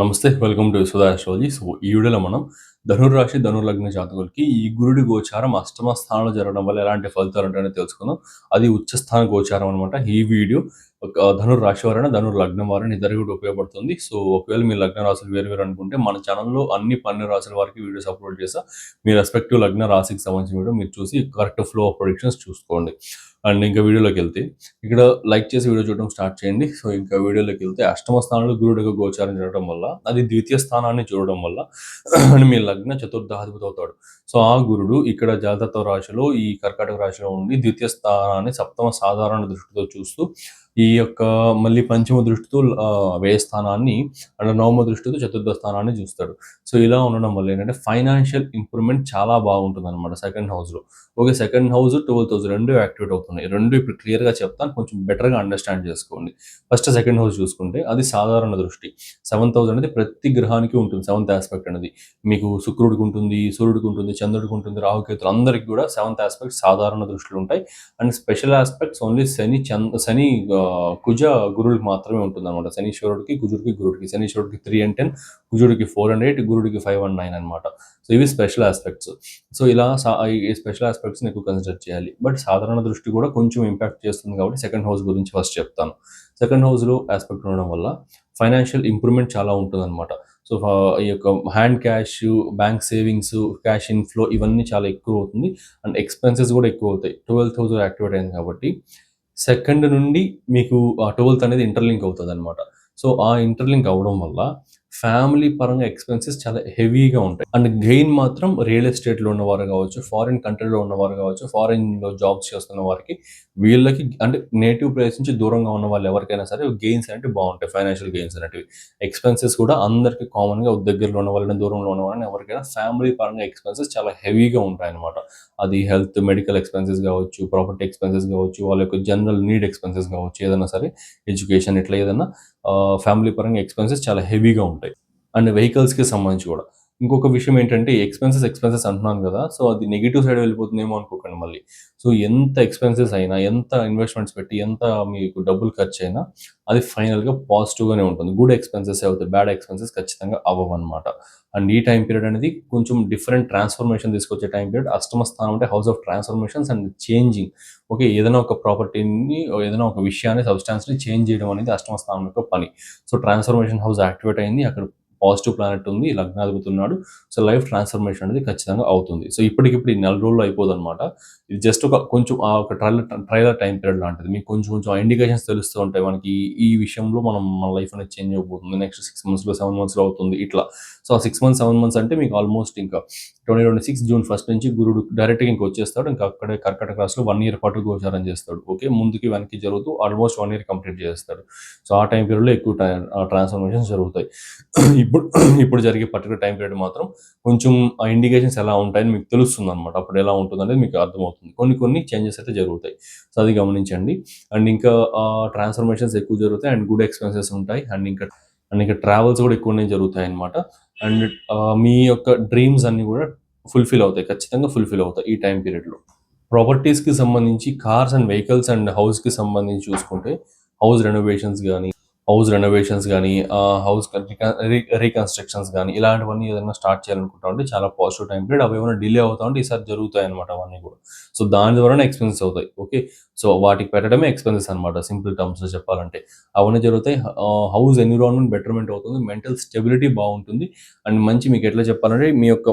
Namaste welcome to Sudha astrology so ఈ వీడియోలో మనం ధనుర్రాశి ధనుర్లగ్న జాతకులకి ఈ గురుడి గోచారం అష్టమ స్థానంలో జరగడం వల్ల ఎలాంటి ఫలితాలు ఉంటాయని తెలుసుకుందాం. అది ఉచ్చస్థాన గోచారం అనమాట ఈ వీడియో ఒక ధనుర్ రాశి వారైనా ధనుర్ లగ్నం వారైనా ఇద్దరు కూడా ఉపయోగపడుతుంది. సో ఒకవేళ మీ లగ్న రాశులు వేరు వేరు అనుకుంటే మన ఛానల్లో అన్ని పన్నెండు రాశుల వారికి వీడియోస్ అప్లోడ్ చేసా మీ రెస్పెక్టివ్ లగ్న రాశికి సంబంధించిన వీడియో మీరు చూసి కరెక్ట్ ఫ్లో ఆఫ్ ప్రొడిక్షన్స్ చూసుకోండి. అండ్ ఇంకా వీడియోలోకి వెళ్తే ఇక్కడ లైక్ చేసి వీడియో చూడడం స్టార్ట్ చేయండి. సో ఇంకా వీడియోలోకి వెళ్తే అష్టమ స్థానంలో గురుడిగా గోచారం చేయడం వల్ల అది ద్వితీయ స్థానాన్ని చూడడం వల్ల మీ లగ్న చతుర్థాధిపతి అవుతాడు. సో ఆ గురుడు ఇక్కడ జాతత్వ రాశిలో ఈ కర్కాటక రాశిలో ఉండి ద్వితీయ స్థానాన్ని సప్తమ సాధారణ దృష్టితో చూస్తూ ఈ యొక్క మళ్ళీ పంచమ దృష్టితో వ్యయ స్థానాన్ని అండ్ నవమ దృష్టితో చతుర్థ స్థానాన్ని చూస్తాడు. సో ఇలా ఉండడం వల్ల ఏంటంటే ఫైనాన్షియల్ ఇంప్రూవ్మెంట్ చాలా బాగుంటుంది అనమాట సెకండ్ హౌస్లో. Okay second house twelfth house రెండు యాక్టివేట్ అవుతున్నాయి. రెండు ఇప్పుడు క్లియర్గా చెప్తాను కొంచెం బెటర్గా అండర్స్టాండ్ చేసుకోండి. ఫస్ట్ సెకండ్ హౌస్ చూసుకుంటే అది సాధారణ దృష్టి. సెవెంత్ హౌస్ అనేది ప్రతి గ్రహానికి ఉంటుంది సెవెంత్ ఆస్పెక్ట్ అనేది. మీకు శుక్రుడికి ఉంటుంది సూర్యుడికి ఉంటుంది చంద్రుడికి ఉంటుంది రాహుకేతులు అందరికి కూడా సెవెంత్ ఆస్పెక్ట్ సాధారణ దృష్టిలో ఉంటాయి. అండ్ స్పెషల్ ఆస్పెక్ట్స్ ఓన్లీ శని చంద్ర శని కుజ గురుడికి మాత్రమే ఉంటుంది అనమాట శనీశ్వరుడికి కుజుడికి గురుడికి శనీశ్వరుడికి త్రీ అండ్ టెన్ కుజుడికి ఫోర్ అండ్ ఎయిట్ గురుడికి ఫైవ్ అండ్ నైన్ అనమాట సో ఇవి స్పెషల్ ఆస్పెక్ట్స్ సో ఇలా ఈ స్పెషల్ ఆస్పెక్ట్స్ని ఎక్కువ కన్సిడర్ చేయాలి. బట్ సాధారణ దృష్టి కూడా కొంచెం ఇంపాక్ట్ చేస్తుంది కాబట్టి సెకండ్ హౌస్ గురించి ఫస్ట్ చెప్తాను. సెకండ్ హౌస్లో ఆస్పెక్ట్ ఉండడం వల్ల ఫైనాన్షియల్ ఇంప్రూవ్మెంట్ చాలా ఉంటుందన్నమాట. సో ఈ యొక్క hand cash bank savings cash inflow ఇవన్నీ చాలా ఎక్కువ అవుతుంది. అండ్ ఎక్స్పెన్సెస్ కూడా ఎక్కువ అవుతాయి. ట్వెల్వ్ థౌసండ్ యాక్టివేట్ అయింది కాబట్టి సెకండ్ నుండి మీకు ట్వెల్త్ అనేది ఇంటర్లింక్ అవుతుంది అనమాట సో ఆ ఇంటర్లింక్ అవడం వల్ల ఫ్యామిలీ పరంగా ఎక్స్పెన్సెస్ చాలా హెవీగా ఉంటాయి. అండ్ గెయిన్ మాత్రం రియల్ ఎస్టేట్లో ఉన్నవారు కావచ్చు ఫారిన్ కంట్రీలో ఉన్నవారు కావచ్చు ఫారిన్లో జాబ్స్ చేస్తున్న వారికి వీళ్ళకి అంటే నేటివ్ ప్లేస్ నుంచి దూరంగా ఉన్న వాళ్ళు ఎవరికైనా సరే గెయిన్స్ అనేవి బాగుంటాయి ఫైనాన్షియల్ గెయిన్స్ అనేటివి. ఎక్స్పెన్సెస్ కూడా అందరికీ కామన్గా దగ్గరలో ఉన్న వాళ్ళని దూరంలో ఉన్న వాళ్ళని ఎవరికైనా ఫ్యామిలీ పరంగా ఎక్స్పెన్సెస్ చాలా హెవీగా ఉంటాయి అనమాట అది హెల్త్ మెడికల్ ఎక్స్పెన్సెస్ కావచ్చు ప్రాపర్టీ ఎక్స్పెన్సెస్ కావచ్చు వాళ్ళ యొక్క జనరల్ నీడ్ ఎక్స్పెన్సెస్ కావచ్చు ఏదైనా సరే ఎడ్యుకేషన్ ఇట్లా ఏదైనా ఫ్యామిలీ పరంగా ఎక్స్పెన్సెస్ చాలా హెవీగా ఉంటాయి. అండ్ వెహికల్స్కి సంబంధించి కూడా. ఇంకొక విషయం ఏంటంటే ఎక్స్పెన్సెస్ ఎక్స్పెన్సెస్ అంటున్నాను కదా సో అది నెగిటివ్ సైడ్ వెళ్ళిపోతుందేమో అనుకోకండి మళ్ళీ. సో ఎంత ఎక్స్పెన్సెస్ అయినా ఎంత ఇన్వెస్ట్మెంట్స్ పెట్టి ఎంత మీకు డబ్బులు ఖర్చు అయినా అది ఫైనల్గా పాజిటివ్గానే ఉంటుంది. గుడ్ ఎక్స్పెన్సెస్ అవుతాయి బ్యాడ్ ఎక్స్పెన్సెస్ ఖచ్చితంగా అవ్వవు అనమాట అండ్ ఈ టైం పీరియడ్ అనేది కొంచెం డిఫరెంట్ ట్రాన్స్ఫర్మేషన్ తీసుకొచ్చే టైం పీరియడ్ అష్టమ స్థానం అంటే house of transformations and changing okay ఏదైనా ఒక ప్రాపర్టీని ఏదైనా ఒక విషయాన్ని సబ్స్టాన్స్ని చేంజ్ చేయడం అనేది అష్టమ స్థానం యొక్క పని. సో ట్రాన్స్ఫర్మేషన్ హౌస్ యాక్టివేట్ అయింది అక్కడ పాజిటివ్ ప్లానెట్ ఉంది లగ్నాధిపతున్నాడు సో లైఫ్ ట్రాన్స్ఫర్మేషన్ అనేది ఖచ్చితంగా అవుతుంది. సో ఇప్పటికిప్పుడు ఈ నెల రోజులు అయిపోదు అనమాట ఇది జస్ట్ ఒక కొంచెం ఆ ఒక ట్రైలర్ ట్రైలర్ టైం పీరియడ్ లాంటిది. మీకు కొంచెం కొంచెం ఇండికేషన్స్ తెలుస్తూ ఉంటాయి మనకి. ఈ- విషయంలో మనం మన లైఫ్ అనేది చేంజ్ అయిపోతుంది నెక్స్ట్ సిక్స్ మంత్స్లో సెవెన్ మంత్స్లో అవుతుంది ఇట్లా. సో ఆ సిక్స్ మంత్స్ సెవెన్ మంత్స్ అంటే మీకు ఆల్మోస్ట్ ఇంకా twenty twenty six June first నుంచి గురుడు డైరెక్ట్గా ఇంకా వచ్చేస్తాడు. ఇంకా అక్కడే కర్కటక రాశిలో వన్ ఇయర్ పాటు గోచారం చేస్తాడు. ఓకే ముందుకి వెనక్కి జరుగుతూ ఆల్మోస్ట్ వన్ ఇయర్ కంప్లీట్ చేస్తాడు. సో ఆ టైం పీరియడ్లో ఎక్కువ ట్రాన్స్ఫర్మేషన్స్ జరుగుతాయి. ఇప్పుడు ఇప్పుడు జరిగే పర్టికులర్ టైం పీరియడ్ మాత్రం కొంచెం ఆ ఇండికేషన్స్ ఎలా ఉంటాయని మీకు తెలుస్తుంది అనమాట అప్పుడు ఎలా ఉంటుంది అనేది మీకు అర్థమవుతుంది. కొన్ని కొన్ని చేంజెస్ అయితే జరుగుతాయి. సో అది గమనించండి. అండ్ ఇంకా ట్రాన్స్ఫర్మేషన్స్ ఎక్కువ జరుగుతాయి అండ్ గుడ్ ఎక్స్పెన్సెస్ ఉంటాయి. అండ్ ఇంకా అండ్ ఇంకా ట్రావెల్స్ కూడా ఎక్కువనే జరుగుతాయి అనమాట అండ్ మీ యొక్క డ్రీమ్స్ అన్ని కూడా ఫుల్ఫిల్ అవుతాయి. ఖచ్చితంగా ఫుల్ఫిల్ అవుతాయి ఈ టైం పీరియడ్లో. ప్రాపర్టీస్కి సంబంధించి కార్స్ అండ్ వెహికల్స్ అండ్ హౌస్కి సంబంధించి చూసుకుంటే హౌస్ రెనోవేషన్స్ కానీ హౌస్ రెనోవేషన్స్ కానీ హౌస్ రీకన్స్ట్రక్షన్స్ కానీ ఇలాంటివన్నీ ఏదైనా స్టార్ట్ చేయాలనుకుంటా ఉంటే చాలా పాజిటివ్ టైం పీరియడ్ అవి ఏమైనా డిలే అవుతా ఉంటే ఈసారి జరుగుతాయి అనమాట అవన్నీ కూడా. సో దాని ద్వారానే ఎక్స్పెన్సెస్ అవుతాయి. ఓకే సో వాటికి పెట్టడమే ఎక్స్పెన్సెస్ అనమాట సింపుల్ టర్మ్స్లో చెప్పాలంటే. అవన్నీ జరుగుతాయి. హౌస్ ఎన్విరాన్మెంట్ బెటర్మెంట్ అవుతుంది. మెంటల్ స్టెబిలిటీ బాగుంటుంది. అండ్ మంచి మీకు ఎట్లా చెప్పాలంటే మీ యొక్క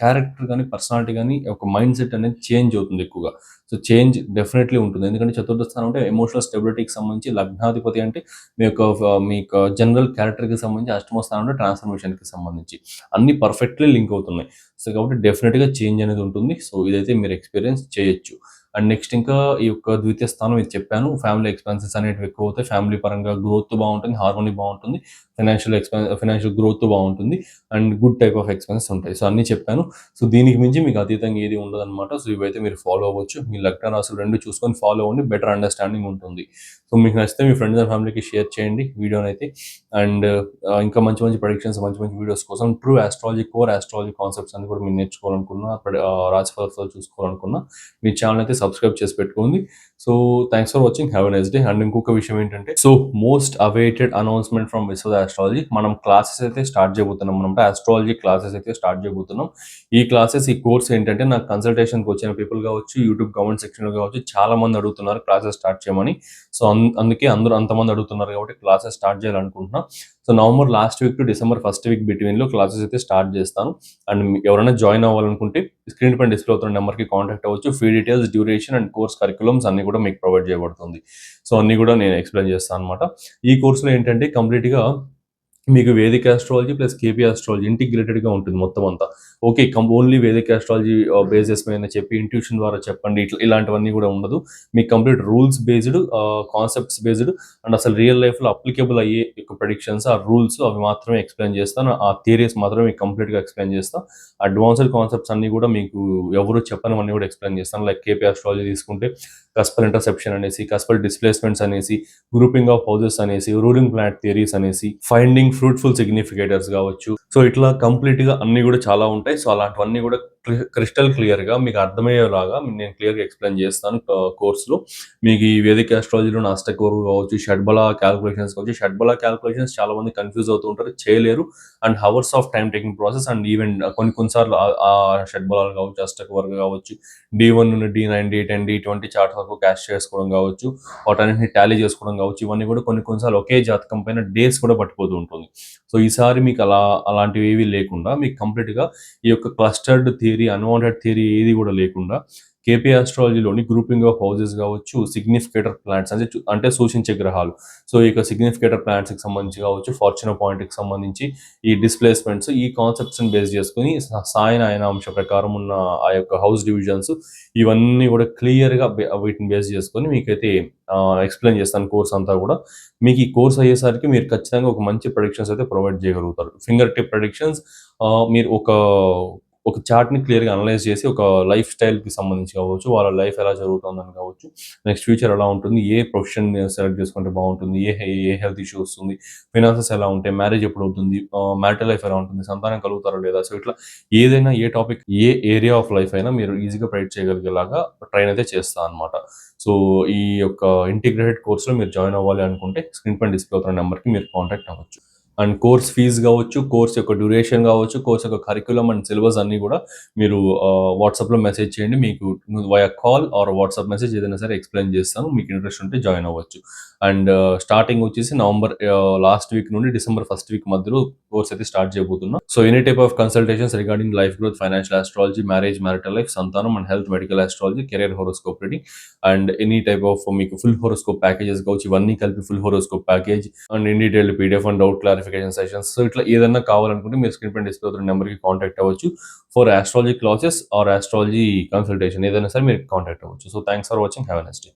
క్యారెక్టర్ కానీ పర్సనాలిటీ కానీ ఒక మైండ్ సెట్ అనేది చేంజ్ అవుతుంది ఎక్కువగా. సో చేంజ్ డెఫినెట్లీ ఉంటుంది. ఎందుకంటే చతుర్థ స్థానం అంటే ఎమోషనల్ స్టెబిలిటీకి సంబంధించి లగ్నాధిపతి అంటే మీ యొక్క మీ యొక్క జనరల్ క్యారెక్టర్కి సంబంధించి అష్టమ స్థానం అంటే ట్రాన్స్ఫర్మేషన్కి సంబంధించి అన్ని పర్ఫెక్ట్లీ లింక్ అవుతున్నాయి. సో కాబట్టి డెఫినెట్గా చేంజ్ అనేది ఉంటుంది. సో ఇదైతే మీరు ఎక్స్పీరియన్స్ చేయొచ్చు. అండ్ నెక్స్ట్ ఇంకా ఈ యొక్క ద్వితీయ స్థానం ఇది చెప్పాను. ఫ్యామిలీ ఎక్స్పెన్సెస్ అనేటివి ఎక్కువ అవుతాయి. ఫ్యామిలీ పరంగా గ్రోత్ బాగుంటుంది. హార్మోనీ బాగుంటుంది. ఫైనాన్షియల్ ఎక్స్పెన్స్ ఫైనాన్షియల్ గ్రోత్ బాగుంటుంది. And good type of expenses ఉంటాయి. సో అన్నీ చెప్పాను. సో దీనికి మించి మీకు అతీతంగా ఏది ఉండదు అనమాట సో ఇవైతే మీరు ఫాలో అవ్వచ్చు. మీ లగ్న రాసులు రెండు చూసుకొని ఫాలో అవ్వండి. బెటర్ అండర్స్టాండింగ్ ఉంటుంది. సో మీకు నచ్చితే మీ ఫ్రెండ్స్ అండ్ ఫ్యామిలీకి షేర్ చేయండి వీడియోని అయితే అండ్ ఇంకా మంచి మంచి ప్రొడిక్షన్స్ మంచి మంచి వీడియోస్ కోసం true astrology core astrology concepts అని కూడా మీరు నేర్చుకోవాలనుకున్నా ప్రడి- ఆ, చూసుకోవాలనుకున్నా మీ ఛానల్ అయితే సబ్స్క్రైబ్ చేసి పెట్టుకోండి. So thanks for watching have a nice day and ఇంకొక విషయం ఏంటంటే so most awaited announcement from Vishwa astrology మనం క్లాసెస్ అయితే స్టార్ట్ చేయబోతున్నాం అనమాట ఆస్ట్రాలజీ క్లాసెస్ అయితే స్టార్ట్ చేయబోతున్నాం. ఈ క్లాసెస్ ఈ కోర్స్ ఏంటంటే నాకు కన్సల్టేషన్కి వచ్చిన పీపుల్ కావచ్చు యూట్యూబ్ కామెంట్ సెక్షన్లో కావచ్చు చాలా మంది అడుగుతున్నారు క్లాసెస్ స్టార్ట్ చేయమని. సో అందుకే అందరూ అంతమంది అడుగుతున్నారు కాబట్టి క్లాసెస్ స్టార్ట్ చేయాలనుకుంటున్నా. So November last week to December first week బిట్వీన్లో classes అయితే స్టార్ట్ చేస్తాను. అండ్ ఎవరైనా జాయిన్ అవ్వాలనుకుంటే స్క్రీన్ పైన డిస్ప్లే అవుతున్న నెంబర్కి కాంటాక్ట్ అవ్వచ్చు. Fee details duration and course curriculums అన్ని కూడా మీకు ప్రొవైడ్ చేయబడుతుంది. సో అన్ని కూడా నేను ఎక్స్ప్లెయిన్ చేస్తాను అనమాట ఈ కోర్సులో ఏంటంటే కంప్లీట్గా మీకు Vedic astrology plus KP astrology ఇంటిగ్రేటెడ్గా ఉంటుంది మొత్తం అంతా. Okay come only Vedic astrology bases మీద చెప్పి ఇంట్యూషన్ ద్వారా చెప్పండి. ఇట్లా ఇలాంటివన్నీ కూడా ఉండదు. మీకు complete rules based concepts based and అసలు రియల్ లైఫ్లో అప్లికేబుల్ అయ్యే యొక్క ప్రొడిక్షన్స్ ఆ రూల్స్ అవి మాత్రమే ఎక్స్ప్లెయిన్ చేస్తాను. ఆ థియరీస్ మాత్రమే మీకు కంప్లీట్గా ఎక్స్ప్లెయిన్ చేస్తాను అడ్వాన్స్డ్ కాన్సెప్ట్స్ అన్ని కూడా మీకు ఎవరు చెప్పనవన్నీ కూడా ఎక్స్ప్లెయిన్ చేస్తాను. లైక్ కేపీ ఆస్ట్రాలజీ తీసుకుంటే కస్పల్ ఇంటర్సెప్షన్ అనేసి కస్పల్ డిస్ప్లేస్మెంట్స్ అనేసి గ్రూపింగ్ ఆఫ్ హౌజెస్ అనేసి రూలింగ్ ప్లానెట్ థియరీస్ అనేసి ఫైండింగ్ ఫ్రూట్ఫుల్ సిగ్నిఫికేటర్స్ కావచ్చు సో ఇట్లా కంప్లీట్గా అన్ని కూడా చాలా ఉంటాయి. సో అలాంటివన్నీ కూడా క్రిస్టల్ క్లియర్గా మీకు అర్థమయ్యేలాగా నేను క్లియర్గా ఎక్స్ప్లెయిన్ చేస్తాను కోర్సులో. మీకు ఈ వేదిక ఆస్ట్రాలజీలో నాస్టక్ వరకు కావచ్చు షడ్బల క్యాల్కులేషన్స్ కావచ్చు షడ్బల క్యాల్కులేషన్స్ చాలా మంది కన్ఫ్యూజ్ అవుతూ ఉంటారు చేయలేరు. And hours of time taking process and even కొన్ని కొన్నిసార్లు ఆ- షడ్బలాలు కావచ్చు అష్టక వర్గ కావచ్చు డి వన్ నుండి D nine D ten D twenty chart వరకు క్యాష్ చేసుకోవడం కావచ్చు వాటన్నింటిని టాలీ చేసుకోవడం కావచ్చు ఇవన్నీ కూడా కొన్ని కొన్నిసార్లు ఒకే జాతకం పైన డేస్ కూడా పట్టిపోతూ ఉంటుంది. సో ఈసారి మీకు అలా అలాంటివి ఏవి లేకుండా మీకు కంప్లీట్గా ఈ యొక్క క్లస్టర్డ్ థియరీ అన్వాంటెడ్ థియరీ ఏది కూడా లేకుండా కేపీ ఆస్ట్రాలజీలోని గ్రూపింగ్ ఆఫ్ హౌజెస్ కావచ్చు సిగ్నిఫికేటర్ ప్లాంట్స్ అంటే చూ- అంటే సూచించే గ్రహాలు. సో ఈ యొక్క సిగ్నిఫికేటర్ ప్లాంట్స్కి సంబంధించి కావచ్చు ఫార్చునర్ పాయింట్కి సంబంధించి ఈ డిస్ప్లేస్మెంట్స్ ఈ కాన్సెప్ట్స్ని బేస్ చేసుకుని సాయన ఆయన అంశం ప్రకారం ఉన్న ఆ యొక్క హౌస్ డివిజన్స్ ఇవన్నీ కూడా క్లియర్గా వీటిని బేస్ చేసుకొని మీకైతే ఎక్స్ప్లెయిన్ చేస్తాను కోర్స్ అంతా కూడా. మీకు ఈ కోర్స్ అయ్యేసరికి మీరు ఖచ్చితంగా ఒక మంచి ప్రొడిక్షన్స్ అయితే ప్రొవైడ్ చేయగలుగుతారు. ఫింగర్ టిప్ ప్రొడిక్షన్స్ మీరు ఒక ఒక చార్ట్ని క్లియర్గా అనలైజ్ చేసి ఒక లైఫ్ స్టైల్కి సంబంధించి కావచ్చు వాళ్ళ లైఫ్ ఎలా జరుగుతుందని కావచ్చు నెక్స్ట్ ఫ్యూచర్ ఎలా ఉంటుంది ఏ ప్రొఫెషన్ సెలెక్ట్ చేసుకుంటే బాగుంటుంది ఏ ఏ హెల్త్ ఇష్యూ వస్తుంది ఫినాన్సెస్ ఎలా ఉంటాయి మ్యారేజ్ ఎప్పుడు అవుతుంది మ్యారిటల్ లైఫ్ ఎలా ఉంటుంది సంతానం కలుగుతారా లేదా సో ఇట్లా ఏదైనా a topic a area of life అయినా మీరు ఈజీగా ప్రైడ్ చేయగలిగేలాగా ట్రైన్ అయితే చేస్తా అనమాట సో ఈ యొక్క ఇంటిగ్రేటెడ్ కోర్సులో మీరు జాయిన్ అవ్వాలి అనుకుంటే స్క్రీన్ పైన డిస్ప్లే అవుతున్న నెంబర్కి మీరు కాంటాక్ట్ అవ్వచ్చు. అండ్ కోర్స్ ఫీజు కావచ్చు కోర్స్ యొక్క డ్యూరేషన్ కావచ్చు కోర్స్ యొక్క కరికులం అండ్ సిలబస్ అన్నీ కూడా మీరు వాట్సాప్లో మెసేజ్ చేయండి. మీకు via call or WhatsApp message ఏదైనా సరే ఎక్స్ప్లెయిన్ చేస్తాను. మీకు ఇంట్రెస్ట్ ఉంటే జాయిన్ అవ్వచ్చు. అండ్ స్టార్టింగ్ వచ్చేసి నవంబర్ లాస్ట్ వీక్ నుండి డిసెంబర్ ఫస్ట్ వీక్ మధ్యలో కోర్స్ అయితే స్టార్ట్ చేయబోతున్నాం. So any type of consultations regarding life growth financial astrology marriage marital life సంతానం and health medical astrology career horoscope reading. And any type of మీకు full horoscope packages కావచ్చు ఇవన్నీ కలిపి full horoscope package and in detail PDF and doubt clarification sessions. So ఇట్లా ఏదైనా కావాలనుకుంటే మీరు screen పైన డిస్ప్లే అవుతున్న నెంబర్కి కాంటాక్ట్ అవ్వచ్చు. For astrology classes or astrology consultation. ఏదైనా సరే మీరు కాంటాక్ట్ అవ్వచ్చు. So thanks for watching. Have next day.